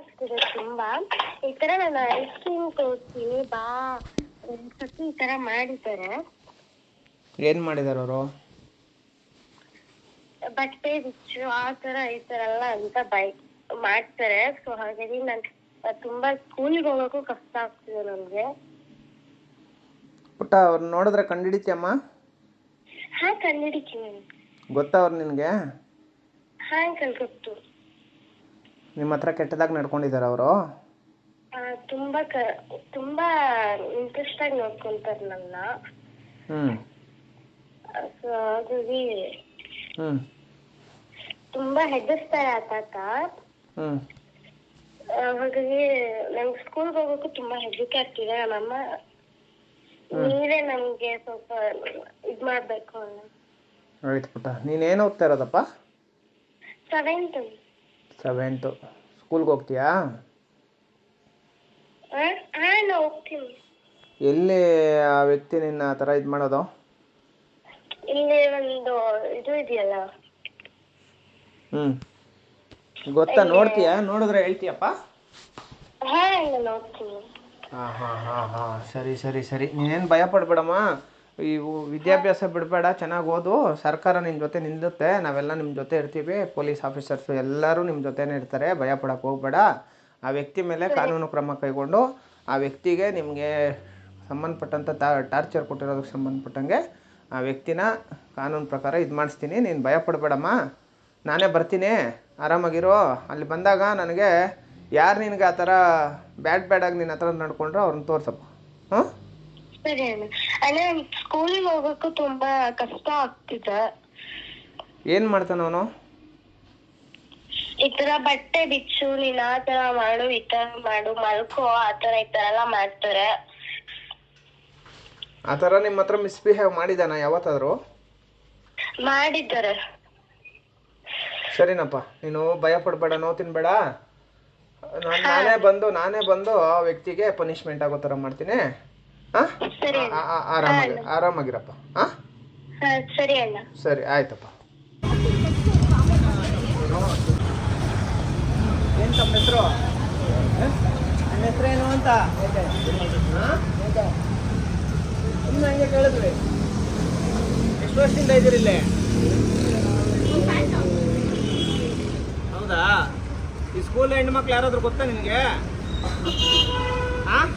ಆಗ್ತಿದೆ ತುಂಬಾ. ಈ ತರ ನಾನು ಐಸ್ ಕ್ರೀಮ್ ತೋರಿಸ್ತೀನಿ ಬಾ ಒಂದ್ಸತಿ ಈ ತರ ಮಾಡಿದ್ದಾರೆ. ಏನು ಮಾಡಿದಾರೆ ಅವರು? ಬಟ್ಟೆ ಬಿಚ್ಚು ಆ ತರ ಈ ತರ ಎಲ್ಲ ಅಂತ ಬೈ ಮಾಡ್ತಾರೆ. ಸೊ ಹಾಗಾಗಿ ನನ್ ತುಂಬಾ ಸ್ಕೂಲಿಗೆ ಹೋಗೋಕ್ಕೂ ಕಷ್ಟ ಆಗ್ತಿದೆ ನನ್ಗೆ. ಪುಟ್ಟ ಅವ್ರು ನೋಡಿದ್ರೆ ಕಂಡಿಡಿತೀಯಮ್ಮ ಹಾ ಕಂಡಿಡಿತೀನಿ. ಗೊತ್ತಾ ಅವ್ರು ನಿನಗೆ? ಹಾ ಅಂಕಲ್ ಗೊತ್ತು. ನಿಮ್ಮ ಹತ್ರ ಕೆಟ್ಟದಾಗಿ ನಡ್ಕೊಂಡಿದ್ದಾರೆ ಅವರು? ಆ, ತುಂಬಾ ಕ ತುಂಬಾ ಇಂಟ್ರೆಸ್ಟ್ ಆಗಿ ನೋಡ್ಕೊಂತಾರೆ ನನ್ನ ಹ್ಞೂ ಸೊ ಹಾಗಾಗಿ ಹ್ಞೂ ತುಂಬಾ ಹೆದರ್ಸ್ತಾರೆ ಆ ತಾತ. ಹ್ಞೂ ಆ, ಹಾಗಾಗಿ ನಂಗೆ ಸ್ಕೂಲ್ಗೆ ಹೋಗೋಕ್ಕೂ ತುಂಬಾ ಹೆದರಿಕೆ ಆಗ್ತಿದೆ. ನಮ್ಮಮ್ಮ ನೀವೇ ನಮ್ಗೆ ಸ್ವಲ್ಪ ಇದ್ ಮಾಡ್ಬೇಕು ಅಣ್ಣ ಆಯ್ತು ಪುಟ್ಟ. ನೀನೇನು ಓದ್ತಾ ಇರೋದಪ್ಪ? ಸೆವೆಂತ್ ಸೆವೆಂತು ಸ್ಕೂಲ್ಗೆ ಹೋಗ್ತೀಯಾ? ಹೋಗ್ತೀನಿ. ಎಲ್ಲಿ ಆ ವ್ಯಕ್ತಿ ನಿನ್ನ ಆ ಥರ ಇದು ಮಾಡೋದು? ಇಲ್ಲಿ ಒಂದು ಇದು ಇದೆಯಲ್ಲ. ಹ್ಞೂ ಗೊತ್ತಾ? ನೋಡ್ತೀಯಾ? ನೋಡಿದ್ರೆ ಹೇಳ್ತೀಯಪ್ಪ? ಹಾ ನಾನು ಹೋಗ್ತೀನಿ ಹಾಂ ಹಾಂ ಹಾಂ ಹಾಂ. ಸರಿ ಸರಿ ಸರಿ. ನೀನೇನು ಭಯ ಪಡಬೇಡಮ್ಮ. ಇವು ವಿದ್ಯಾಭ್ಯಾಸ ಬಿಡಬೇಡ, ಚೆನ್ನಾಗಿ ಓದು, ಸರ್ಕಾರ ನಿನ್ನ ಜೊತೆ ನಿಲ್ಲುತ್ತೆ ನಾವೆಲ್ಲ ನಿಮ್ಮ ಜೊತೆ ಇರ್ತೀವಿ, ಪೊಲೀಸ್ ಆಫೀಸರ್ಸು ಎಲ್ಲರೂ ನಿಮ್ಮ ಜೊತೆನೇ ಇರ್ತಾರೆ, ಭಯ ಪಡಕ್ಕೆ ಹೋಗ್ಬೇಡ. ಆ ವ್ಯಕ್ತಿ ಮೇಲೆ ಕಾನೂನು ಕ್ರಮ ಕೈಗೊಂಡು ಆ ವ್ಯಕ್ತಿಗೆ ನಿಮಗೆ ಸಂಬಂಧಪಟ್ಟಂಥ ಟಾ ಟಾರ್ಚರ್ ಕೊಟ್ಟಿರೋದಕ್ಕೆ ಸಂಬಂಧಪಟ್ಟಂಗೆ ಆ ವ್ಯಕ್ತಿನ ಕಾನೂನು ಪ್ರಕಾರ ಇದು ಮಾಡಿಸ್ತೀನಿ, ನೀನು ಭಯ ಪಡಬೇಡಮ್ಮ. ನಾನೇ ಬರ್ತೀನಿ, ಆರಾಮಾಗಿರೋ. ಅಲ್ಲಿ ಬಂದಾಗ ನನಗೆ ಯಾರು ನಿನಗೆ ಆ ಥರ ಬ್ಯಾಡ್ ಬ್ಯಾಡಾಗಿ ನಿನ್ನ ಹತ್ರ ನಡ್ಕೊಂಡ್ರೆ ಅವ್ರನ್ನ ತೋರಿಸಪ್ಪ. ಹಾಂ ಸರಿ ಅಣ್ಣ. ಅಣ್ಣ ಸ್ಕೂಲಿಗೆ ಹೋಗೋಕ್ಕೂ ತುಂಬಾ ಕಷ್ಟ ಆಗ್ತಿದೆ. ಏನ್ ಮಾಡ್ತಾನ ಅವನು? ಈ ತರ ಬಟ್ಟೆ ಬಿಚ್ಚು ನೀನ್ ಆ ತರ ಮಾಡು ಈ ತರ ಮಾಡು ಮಲ್ಕೋ ಆ ತರ ಈ ತರ ಎಲ್ಲ ಮಾಡ್ತಾರೆ. ಆ ಥರ ನಿಮ್ಮ ಹತ್ರ ಮಿಸ್ಬಿಹೇವ್ ಮಾಡಿದಾನ ಯಾವತ್ತಾದರೂ? ಮಾಡಿದ್ದಾರೆ. ಸರಿನಪ್ಪ. ನೀನು ಭಯ ಪಡಬೇಡ ನೋವು ತಿನ್ಬೇಡ. ನಾನು ನಾನೇ ಬಂದು ನಾನೇ ಬಂದು ಆ ವ್ಯಕ್ತಿಗೆ ಪನಿಷ್ಮೆಂಟ್ ಆಗೋ ಥರ ಮಾಡ್ತೀನಿ. ಆರಾಮಾಗಿ ಆರಾಮಾಗಿರಪ್ಪ. ಹಾಂ ಹಾ ಸರಿ ಅಣ್ಣ. ಸರಿ ಆಯ್ತಪ್ಪ. ಏನು ತಮ್ಮ ಹೆಸರು? ನನ್ನ ಹೆಸರೇನು ಅಂತ? ಸುಮ್ಮನೆ ಹಂಗೆ ಕೇಳಿದ್ರಿ. ಎಷ್ಟು ವರ್ಷದಿಂದ ಇದ್ದೀರಿ ಇಲ್ಲಿ? ಹೌದಾ? ಈ ಸ್ಕೂಲ್ ಹೆಣ್ಮಕ್ಳು ಯಾರಾದ್ರೂ ಗೊತ್ತಾ ನಿನಗೆ? ಹಾಂ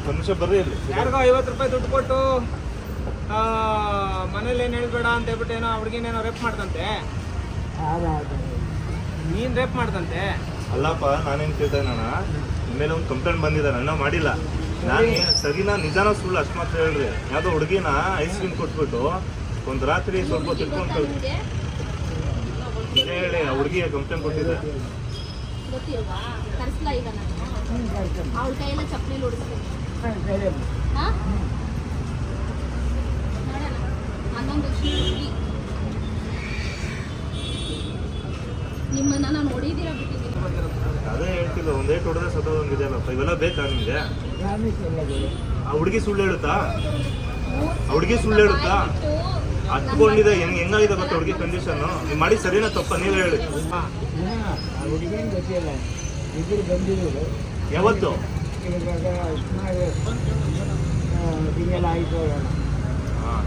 ಒಂದು ನಿಮಿಷ ಬರ್ರಿ ಇಲ್ಲಿ. ಯಾರಿಗೋ ಐವತ್ತು ರೂಪಾಯಿ ದುಡ್ಡು ಕೊಟ್ಟು ಆ, ಮನೇಲಿ ಏನು ಹೇಳ್ಬೇಡ ಅಂತ ಹೇಳ್ಬಿಟ್ಟು ಏನೋ ಹುಡುಗಿನೇನೋ ರೇಪ್ ಮಾಡ್ದಂತೆ? ನೀನ್ ರೇಪ್ ಮಾಡ್ದಂತೆ? ಅಲ್ಲಪ್ಪ ನಾನೇನ್ ಕೇಳ್ತಾ ನಾನು ಮೇಲೆ ಒಂದು ಕಂಪ್ಲೇಂಟ್ ಬಂದಿದೆ ನನ್ನ ಮಾಡಿಲ್ಲ. ನಾನು ಸರಿನಾ ನಿಜಾನ ಸುಳ್ಳು ಅಷ್ಟು ಮಾತ್ರ ಹೇಳ್ರಿ. ಯಾವ್ದೋ ಹುಡುಗಿನ ಐಸ್ ಕ್ರೀಮ್ ಕೊಟ್ಬಿಟ್ಟು ಒಂದು ರಾತ್ರಿ ಸ್ವಲ್ಪ ತಿಳ್ಕೊಂಡು ನಿಜ ಹೇಳಿ ಆ ಹುಡುಗಿಯ ಕಂಪ್ಲೇಂಟ್ ಕೊಟ್ಟಿದ್ದೆ. ಅವಳ ಕೈಯೆಲ್ಲ ಚಪ್ಪಲಿ ನಿಮ್ಮನ್ನ ನಾನು ಹೊಡಿದಿರ ಬಿಟ್ಟಿದ್ದೀನಿ ಅದೇ ಹೇಳ್ತಿಲ್ಲ ಒಂದೇ ಇವೆಲ್ಲ ಬೇಕಾ ನಿಮಗೆ? ಆ ಹುಡುಗಿ ಸುಳ್ಳು ಹೇಳುತ್ತಾ? ಆ ಹುಡುಗಿ ಸುಳ್ಳು ಹೇಳುತ್ತಾ? ಹತ್ಕೊಂಡಿದೆ ಹೆಂಗ್ ಹೆಂಗಾಗಿದೆ ಗೊತ್ತಾ ಹುಡುಗಿ ಕಂಡೀಷನ್ ನೀವು ಮಾಡಿ ಸರಿನಾ ತಪ್ಪ? ನೀವೇ ಹೇಳಿ. ಹುಡುಗೇನು ಗೊತ್ತಿಲ್ಲ. ಇದ್ರು ಬಂದಿರೋದು ಯಾವತ್ತು?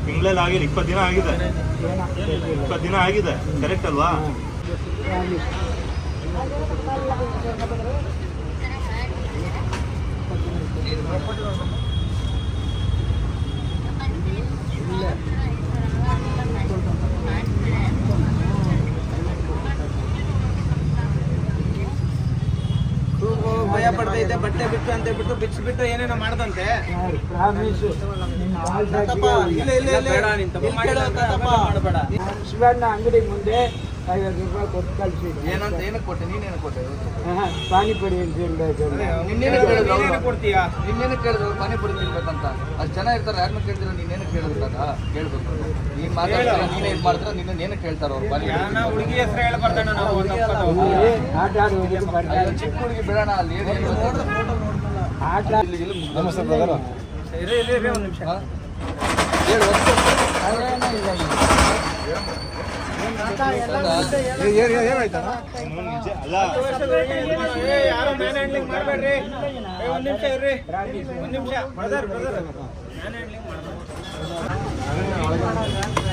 ತಿಂಗಳಲ್ಲಿ ಆಗಿದೆ ಇಪ್ಪತ್ತು ದಿನ ಆಗಿದೆ. ಇಪ್ಪತ್ತು ದಿನ ಆಗಿದೆ ಕರೆಕ್ಟ್ ಅಲ್ವಾ? ಬಟ್ಟೆ ಬಿಟ್ಟು ಅಂತ ಹೇಳ್ಬಿಟ್ಟು ಬಿಚ್ಚಿಬಿಟ್ಟು ಏನೇನೋ ಮಾಡ್ದಂತೆ. ಶಿವಣ್ಣ ಅಂಗಡಿ ಮುಂದೆ ಐವತ್ತು ರೂಪಾಯಿ ಕೊಟ್ಟು ಕಳಿಸಿದ್ರು ಏನಂತ ಏನಕ್ಕೆ ಕೊಟ್ಟೆ? ನೀನೇನು ಕೊಟ್ಟೆ? ಪಾನಿಪುರಿ ಅಂತ ಹೇಳ್ಬೇಕು. ನಿನ್ನೇನು ಕೇಳಿದ್ರು ನೀನೇನು ಕೊಡ್ತೀಯಾ ನಿನ್ನೇನು ಕೇಳಿದ್ರು ಪಾನಿಪುರಿ ತಿನ್ಬೇಕಂತ? ಅಷ್ಟು ಜನ ಇರ್ತಾರೆ ಯಾರನ್ನ ಕೇಳಿದ್ರೆ ನೀನೇನು ಕೇಳಿದ್ರಾಗ ಕೇಳ್ಬೇಕು. ನೀನ್ ಮಾತಾಡ್ತಾರೆ ನೀನೇ ಇದು ಮಾಡಿದ್ರೆ ನಿನ್ನ ಏನು ಕೇಳ್ತಾರ ಅವ್ರು ಪಾನಿಪುರಿ ಹುಡುಗಿ ಹೆಸರು ಹೇಳ್ಬಾರ್ದಣ್ಣ ನಾವು. ಆಟ ಆಡುವುದು ಚಿಕ್ಕ ಹುಡುಗಿ ಬಿಡೋಣ ಅಲ್ಲಿ ಏನು ಆಟ ನಮಸ್ತೆ ಬ್ರದರ್ ಇರಿ ಇರಿ ಇರಿ ಒಂದು ನಿಮಿಷ. ಹೇಳು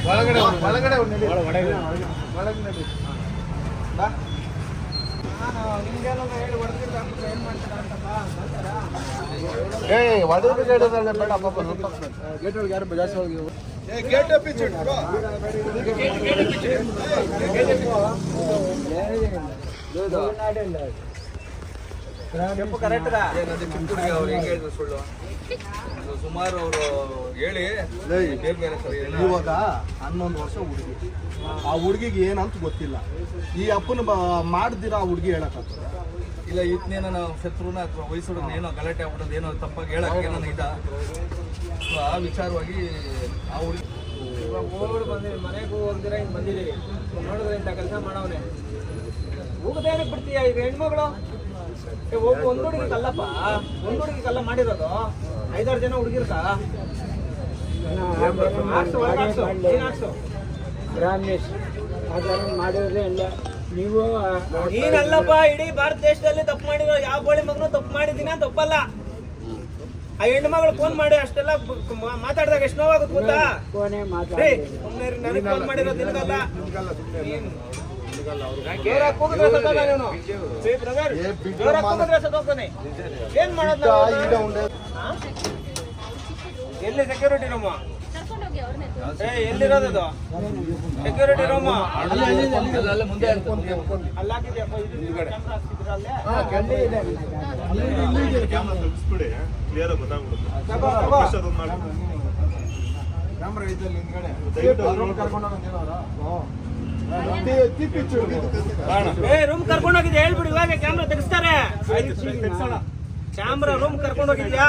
ಒಳಗಡೆ ಒಳಗಡೆ ಏ ಒಳಗಡೆ ಬೇಡ ಗೇಟ್ ಒಳಗೆ ಯಾರು ಜಾಸ್ತಿ ಗೇಟ್ ಕೆಂಪು ಕರೆಕ್ಟ್ರಾ ಏನಂದ್ರೆ ಚಿಕ್ಕ ಹುಡುಗಿ ಅವ್ರು ಹೆಂಗೆ ಹೇಳಿದ್ರು ಸುಳ್ಳು? ಅದು ಸುಮಾರು ಅವರು ಹೇಳಿ ಬೇರೆ ಬೇರೆ ಸರಿ ಇವಾಗ ಹನ್ನೊಂದು ವರ್ಷ ಹುಡುಗಿ. ಆ ಹುಡುಗಿಗೆ ಏನಂತ ಗೊತ್ತಿಲ್ಲ. ಈ ಅಪ್ಪನ ಬ- ಮಾಡ್ದಿರ ಆ ಹುಡುಗಿ ಹೇಳಕ್ಕಾಗ್ತದೆ? ಇಲ್ಲ ಇದನ್ನೇನೋ ನಾವು ಶತ್ರುನ ಅಥವಾ ವಯಸ್ಸು ಏನೋ ಗಲಾಟೆ ಆಗ್ಬಿಡೋದು ಏನೋ ತಪ್ಪಾಗಿ ಹೇಳಕ್ಕೆ ಏನೋ ಇದ ಆ ವಿಚಾರವಾಗಿ ಆ ಹುಡುಗಿ ಇವಾಗ ಹೋಗ್ಬಿಟ್ಟು ಬಂದಿರಿ ಮನೆಗೂ ಹೋಗ್ದಿರ ಹಿಂಗೆ ಬಂದಿದ್ದೀರಿ ನೋಡಿದ್ರೆ ಇಂಥ ಕೆಲಸ ಮಾಡವನೆ. ಹೋಗದೇನಕ್ಕೆ ಬಿಡ್ತೀಯ ಈಗ ಹೆಣ್ಮಗಳು? ಏ, ಒಂದು ಒಂದ್ ಹುಡುಗಿ ಕಲ್ಲಪ್ಪ. ಒಂದು ಹುಡುಗಿ ಕಲ್ಲ ಮಾಡಿರೋದು. ಐದಾರು ಜನ ಹುಡುಗಿರ್ತಾ. ರಾಮೇಶ್ ಮಾಡಿದ್ರೆ ಇಲ್ಲ. ನೀವು ನೀನಲ್ಲಪ್ಪ ಇಡೀ ಭಾರತ ದೇಶದಲ್ಲಿ ತಪ್ಪು ಮಾಡಿರೋ ಯಾವ ಗೋಳಿ ಮಗನು ತಪ್ಪು ಮಾಡಿದ್ದೀನಿ ಅಂತ ತಪ್ಪಲ್ಲ. ಆ ಹೆಣ್ಣು ಮಗಳು ಫೋನ್ ಮಾಡಿ ಅಷ್ಟೆಲ್ಲ ಮಾತಾಡಿದಾಗ ಎಷ್ಟು ನೋವಾಗುತ್ತೆ ಗೊತ್ತಾ? ನನಗೆ ಫೋನ್ ಮಾಡಿರೋದು ನಿನಗಲ್ಲ. ಏನ್ ಮಾಡೋದು? ಎಲ್ಲಿ ಸೆಕ್ಯೂರಿಟಿ ನಮ್ಮ ಎಲ್ಲಿರೋದು ಸೆಕ್ಯೂರಿಟಿ ರೂಮ್ ಕ್ಲಿಯರ್ ಗೊತ್ತಾಗ್ಬಿಡುತ್ತೆ. ಕ್ಯಾಮ್ರಾ ಇದ್ದಲ್ಲಿ ಹಿಂದ್ಗಡೆ. ರೂಮ್ ಕರ್ಕೊಂಡು ಹೋಗಿದ್ದೆ ಹೇಳ್ಬಿಡಿ ಇವಾಗ ಕ್ಯಾಮ್ರಾ ತೆಗಿಸ್ತಾರೆ. ಕ್ಯಾಮ್ರಾ ರೂಮ್ ಕರ್ಕೊಂಡು ಹೋಗಿದ್ಯಾ?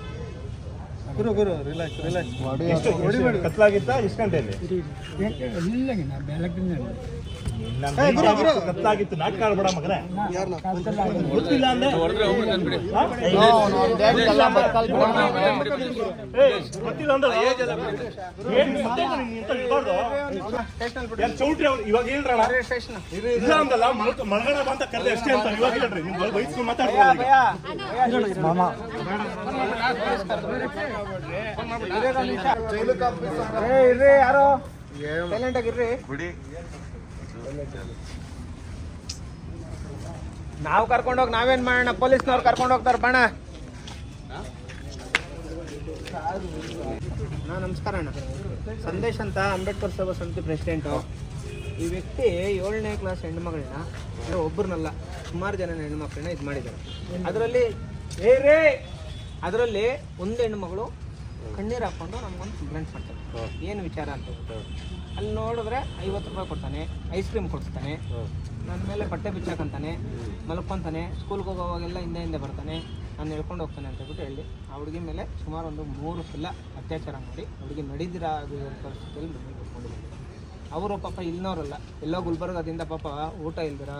ಗುರು ಗುರು ರಿಲ್ಯಾಕ್ಸ್ ರಿಲ್ಯಾಕ್ಸ್ ಎಷ್ಟು ಎಷ್ಟು ಗಂಟೆಯಲ್ಲಿ ಚೌಟ್ರಿ ಇವಾಗ ಇಲ್ಲ ಅಂದಲ್ಲ ಮಲ್ಕ ಅಷ್ಟೇ ಅಂತ ಇವಾಗ ಹೇಳ್ರಿ ನಿಮ್ಗೆ ವಯಸ್ಸು ಮಾತಾಡ್ತಾರೆ ಇರ್ರಿ ಯಾರು ಸೈಲೆಂಟ್ ನಾವು ಕರ್ಕೊಂಡೋಗಿ ನಾವೇನ್ ಮಾಡೋಣ? ಪೊಲೀಸ್ನವ್ರು ಕರ್ಕೊಂಡು ಹೋಗ್ತಾರ ಬಣ ನಾ ನಮಸ್ಕಾರ ಅಣ್ಣ. ಸಂದೇಶ್ ಅಂತ ಅಂಬೇಡ್ಕರ್ ಸಭಾ ಸಮಿತಿ ಪ್ರೆಸಿಡೆಂಟು ಈ ವ್ಯಕ್ತಿ ಏಳನೇ ಕ್ಲಾಸ್ ಹೆಣ್ಮಗಳನ್ನ ಒಬ್ಬರನ್ನಲ್ಲ ಸುಮಾರು ಜನ ಹೆಣ್ಮಕ್ಳನ್ನ ಇದು ಮಾಡಿದ್ದಾರೆ. ಅದರಲ್ಲಿ ಅದರಲ್ಲಿ ಒಂದು ಹೆಣ್ಮಗಳು ಕಣ್ಣೀರು ಹಾಕೊಂಡು ನಮ್ಗೊಂದು ಕಂಪ್ಲೇಂಟ್ ಮಾಡ್ತಾರೆ. ಏನು ವಿಚಾರ ಅಂತ ಅಲ್ಲಿ ನೋಡಿದ್ರೆ ಐವತ್ತು ರೂಪಾಯಿ ಕೊಡ್ತಾನೆ ಐಸ್ ಕ್ರೀಮ್ ಕೊಡ್ತಾನೆ ನನ್ನ ಮೇಲೆ ಬಟ್ಟೆ ಬಿಚ್ಚಾಕಂತಾನೆ ಮಲ್ಕೊಂತಾನೆ ಸ್ಕೂಲ್ಗೆ ಹೋಗೋವಾಗೆಲ್ಲ ಹಿಂದೆ ಹಿಂದೆ ಬರ್ತಾನೆ ನಾನು ಹೇಳ್ಕೊಂಡು ಹೋಗ್ತಾನೆ ಅಂತ ಹೇಳ್ಬಿಟ್ಟು ಹೇಳಿ. ಆ ಹುಡುಗಿ ಮೇಲೆ ಸುಮಾರು ಒಂದು ಮೂರು ಸಲ ಅತ್ಯಾಚಾರ ಮಾಡಿ ಹುಡುಗಿ ನಡೀದಿರ ಪರಿಸ್ಥಿತಿಯಲ್ಲಿ ಕರ್ಕೊಂಡು ಅವರು ಪಾಪ ಇಲ್ಲಿನವರಲ್ಲ ಎಲ್ಲೋ ಗುಲ್ಬರ್ಗದಿಂದ ಪಾಪ ಊಟ ಇಲ್ದಿರ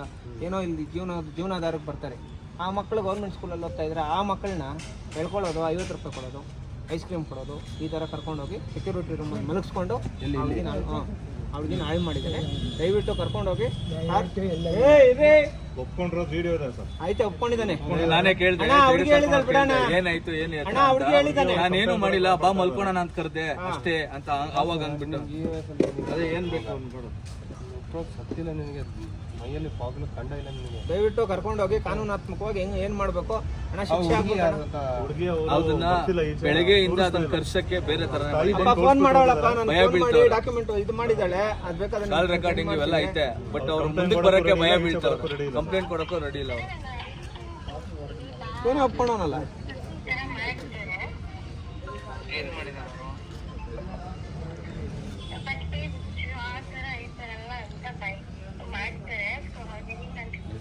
ಏನೋ ಇಲ್ಲಿ ಜೀವನ ಜೀವನಾಧಾರಕ್ಕೆ ಬರ್ತಾರೆ. ಆ ಮಕ್ಕಳು ಗೌರ್ಮೆಂಟ್ ಸ್ಕೂಲಲ್ಲಿ ಓದ್ತಾ ಇದ್ರೆ ಆ ಮಕ್ಕಳನ್ನ ಹೇಳ್ಕೊಳ್ಳೋದು ಐವತ್ತು ರೂಪಾಯಿ ಕೊಡೋದು ಐಸ್ ಕ್ರೀಮ್ ಕೊಡೋದು ಈ ಥರ ಕರ್ಕೊಂಡೋಗಿ ಸೆಕ್ಯೂರಿಟಿ ರೂಮಲ್ಲಿ ಮಲಗಿಸ್ಕೊಂಡು ಅವ್ರಿಗೆ ನಾನು ಹಾಂ ಅವ್ಳಿಗೆ ಹಾಳು ಮಾಡಿದ್ದೇನೆ. ದಯವಿಟ್ಟು ಕರ್ಕೊಂಡೋಗಿ. ಒಪ್ಕೊಂಡಿರೋ ವಿಡಿಯೋ ಇದೆ ಸರ್. ಆಯ್ತಾ ಒಪ್ಕೊಂಡಿದ್ದಾನೆ. ನಾನೇ ಕೇಳಿದೆ. ಅವ್ರಿಗೆ. ಏನಾಯ್ತು ಏನ್ ಅವ್ರಿಗೆ. ನಾನೇನು ಮಾಡಿಲ್ಲ ಬಾ ಮಲ್ಕೋಣ ಅಂತ ಕರೆದೆ. ಅಷ್ಟೇ ಅಂತ ಅವಾಗ ಅಂದ್ಬಿಟ್ಟು. ಅದೇ ಏನ್ ಬೇಕು ಅಂದ್ಬಿಡು. ಸತ್ತಿಲ್ಲ ನಿನಗೆ. ಮೈಯಲ್ಲಿ ಪಾಗ್ಲು ಕಂಡ ಇಲ್ಲ ನಿಮಗೆ? ದಯವಿಟ್ಟು ಕರ್ಕೊಂಡೋಗಿ ಕಾನೂನಾತ್ಮಕವಾಗಿ ಹೆಂಗ್ ಏನ್ ಮಾಡ್ಬೇಕು? ಹಣ ಶಿಕ್ಷೆ ಆಗ್ಬೇಕು ಹುಡುಗಿ ಅದನ್ನ ಬೆಳಗ್ಗೆಯಿಂದ ಅದನ್ನ ಕರ್ಸಕ್ಕೆ ಬೇರೆ ತರ ಅಪ್ಪ ಫೋನ್ ಮಾಡೋಳಪ್ಪ ನಾನು ಭಯ ಫೋನ್ ಮಾಡಿ ಬೀಳ್ತಾವ್ರೆ. ಡಾಕ್ಯುಮೆಂಟ್ ಇದು ಮಾಡಿದಾಳೆ ಅದ್ ಬೇಕಾದ್ರೆ ಕಾಲ್ ರೆಕಾರ್ಡಿಂಗ್ ಇವೆಲ್ಲ ಐತೆ ಬಟ್ ಅವ್ರು ಮುಂದಕ್ಕೆ ಬರಕ್ಕೆ ಭಯ ಬೀಳ್ತಾವ್ರೆ. ಕಂಪ್ಲೇಂಟ್ ಕೊಡಕ್ಕೂ ರೆಡಿ ಇಲ್ಲ. ಅವ್ರು. ಏನೇ ಒಪ್ಕೊಂಡವನಲ್ಲ ಆ ಥರ ಈ ಥರ ಎಲ್ಲ ಅಂತ ಬೈಕ್ ಮಾಡ್ತಾರೆ ಸೊ ಹಾಗಾಗಿ ನಾನು ತುಂಬಾ ಸ್ಕೂಲಿಗೆ ಹೋಗೋ ನೆನ್ನೆ ನೈಟ್ ಅದಕ್ಕೆ ಇಮಿಡಿಯೇಟ್ ಆಗಿ ಬಂದಿದ್ದು ಮತ್ತೆ ಬೇರೆಯವ್ರು ಯಾಕೆ ಬಟ್ಟೆ ಬಿಚ್ಚು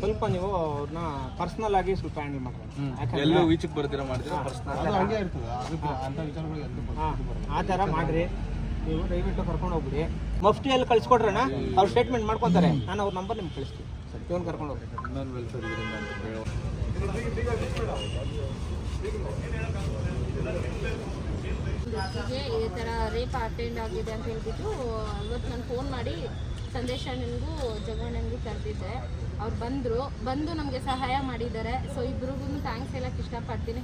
ಸ್ವಲ್ಪ ನೀವು ಅವ್ರನ್ನ ಪರ್ಸ್ನಲ್ ಆಗಿ ಸ್ವಲ್ಪ ಹ್ಯಾಂಡಲ್ ಮಾಡ್ಬೇಕು ಎಲ್ಲೂ ಬರ್ತೀರಾ ಮಾಡ್ತೀರಾ ಪರ್ಸ್ನಲ್ ಅದು ಹಂಗೆ ಇರ್ತದೆ. ಅದು ಅಂತ ವಿಚಾರಗಳು ಎಲ್ಲೂ ಹಾಂ. ಆ ಥರ ಮಾಡ್ರಿ. ನೀವು ದಯವಿಟ್ಟು ಕರ್ಕೊಂಡು ಹೋಗ್ಬಿಡಿ. ಮಫ್ಟಿಯಲ್ಲಿ ಕಳ್ಸಿಕೊಡ್ರಣ ಅವ್ರು ಸ್ಟೇಟ್ಮೆಂಟ್ ಮಾಡ್ಕೊತಾರೆ. ನಾನು ಅವ್ರ ನಂಬರ್ ನಿಮ್ಗೆ ಕಳಿಸ್ತೀನಿ. ಇವನು ಕರ್ಕೊಂಡು ಹೋಗ್ರಿ ವೆಲ್ಫೇರ್ ವ್ಯಕ್ತಿಗೆ ಈ ಥರ ರೇಪ್ ಅಟೆಂಡ್ ಆಗಿದೆ ಅಂತ ಹೇಳ್ಬಿಟ್ಟು ಇವತ್ತು ನಾನು ಫೋನ್ ಮಾಡಿ ಸಂದೇಶ ನನಗೂ ಜಗಣ್ಣನಿಗೂ ಕರೆದಿದ್ದೆ. ಅವ್ರು ಬಂದರು ಬಂದು ನಮಗೆ ಸಹಾಯ ಮಾಡಿದ್ದಾರೆ. ಸೊ ಇಬ್ರಿಗೂ ಥ್ಯಾಂಕ್ಸ್ ಹೇಳಕ್ಕೆ ಇಷ್ಟಪಡ್ತೀನಿ.